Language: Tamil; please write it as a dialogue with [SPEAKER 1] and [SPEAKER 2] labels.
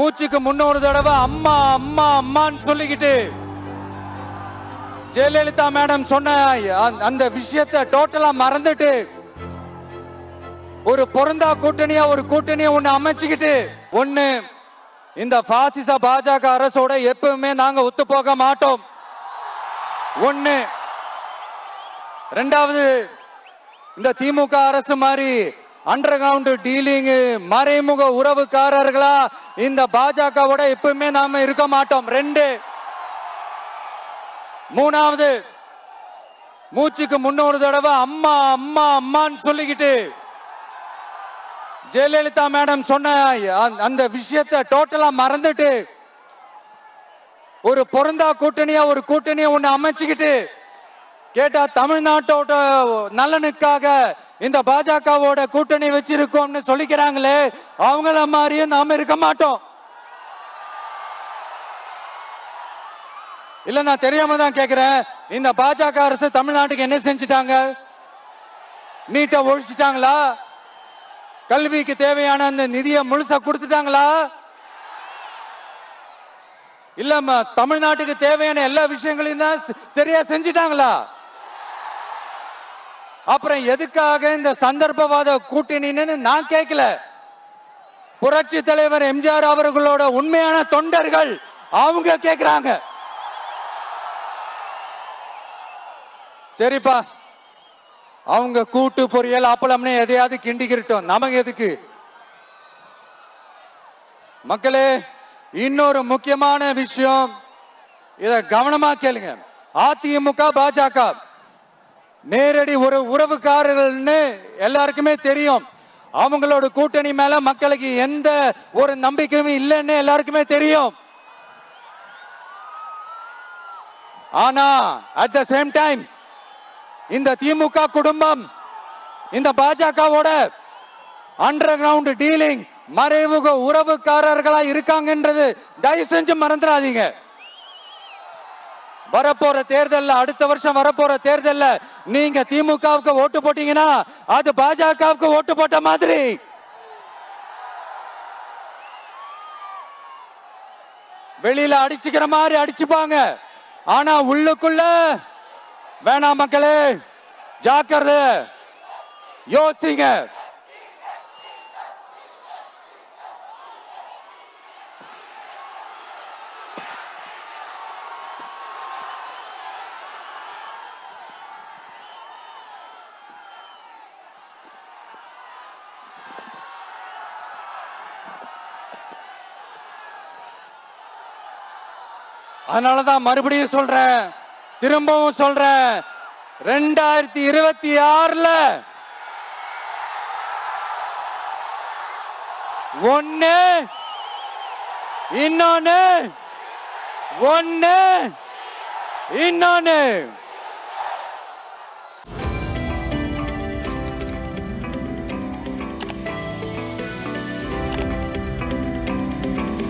[SPEAKER 1] மூச்சுக்கு முன்னொரு தடவை அம்மா அம்மா அம்மான்னு சொல்லிக்கிட்டு ஜெயலலிதா மேடம் சொன்ன அந்த- அந்த விஷயத்தை டோட்டலா மறந்துட்டு ஒரு பொருந்தா கூட்டணியா ஒரு கூட்டணியை ஒண்ணு அமைச்சுக்கிட்டு ஒண்ணு இந்த பாசிச பாஜக அரசோட எப்பவுமே நாங்க ஒத்து போக மாட்டோம். ஒண்ணு. ரெண்டாவது இந்த திமுக அரசு மாதிரி அண்டர் கிரவுண்ட் டீலிங் மறைமுக உறவுக்காரர்களா? இந்த பாஜகவோட எப்பவுமே நாம இருக்க மாட்டோம். ரெண்டு. மூணாவது மூச்சுக்கு முன்னூறு தடவை அம்மா அம்மா அம்மான்னு சொல்லிக்கிட்டு ஜெயலலிதா மேடம் சொன்ன அந்த- அந்த விஷயத்தை டோட்டலா மறந்துட்டு ஒரு பொருந்தா கூட்டணியா ஒரு கூட்டணியை ஒண்ணு அமைச்சுக்கிட்டு கேட்டா தமிழ்நாட்டோட நலனுக்காக இந்த பாஜகவோட கூட்டணி வச்சிருக்கோம்னு சொல்லிக்கிறாங்களே அவங்கள மாதிரியும் நாம இருக்க மாட்டோம். இல்ல நான் தெரியாம தான் கேக்குறேன். இந்த பாஜக அரசு தமிழ்நாட்டுக்கு என்ன செஞ்சுட்டாங்க? நீட்டை ஒழிச்சிட்டாங்களா? கல்விக்கு தேவையான அந்த நிதியை முழுசா கொடுத்துட்டாங்களா? இல்ல தமிழ்நாட்டுக்கு தேவையான எல்லா விஷயங்களையும் தான் சரியா செஞ்சிட்டாங்களா? அப்புறம் எதுக்காக இந்த சந்தர்ப்பவாத கூட்டணின்னு நான் கேட்கல புரட்சி தலைவர் எம்ஜிஆர் அவர்களோட உண்மையான தொண்டர்கள் அவங்க கேட்கிறாங்க சரிப்பா. அவங்க கூட்டு பொரியல் அப்பளம்னு எதையாவது கிண்டிக்கிட்டோம் நமக்கு எதுக்கு? மக்களே இன்னொரு முக்கியமான விஷயம். இத கவனமா கேளுங்க. அதிமுக பாஜக. நேரடி ஒரு உறவுக்காரர்கள்னு எல்லாருக்குமே தெரியும். அவங்களோட கூட்டணி மேல மக்களுக்கு எந்த ஒரு நம்பிக்கையும் இல்லைன்னு எல்லாருக்குமே தெரியும். ஆனா அட் த சேம் டைம் இந்த திமுக குடும்பம் இந்த பாஜகவோட அண்டர் கிரவுண்ட் டீலிங் மறைமுக உறவுக்காரர்களா இருக்காங்கன்றது தயவு செஞ்சு மறந்துடாதீங்க. வரப்போற தேர்தல்ல அடுத்த வருஷம் வரப்போற தேர்தல்ல நீங்க திமுகவுக்கு ஓட்டு போட்டீங்கன்னா அது பாஜகவுக்கு ஓட்டு போட்ட மாதிரி. வெளியில அடிச்சுக்கிற மாதிரி அடிச்சுப்பாங்க. ஆனா உள்ளுக்குள்ள வேணாம் மக்களே ஜாக்கிரதை யோசிங்க. அதனால தான் மறுபடியும் சொல்றேன். திரும்பவும் சொல்றேன். ரெண்டாயிரத்தி இருபத்தி ஆறுல ஒன்னு இன்னொன்னு ஒன்னு இன்னொன்னு.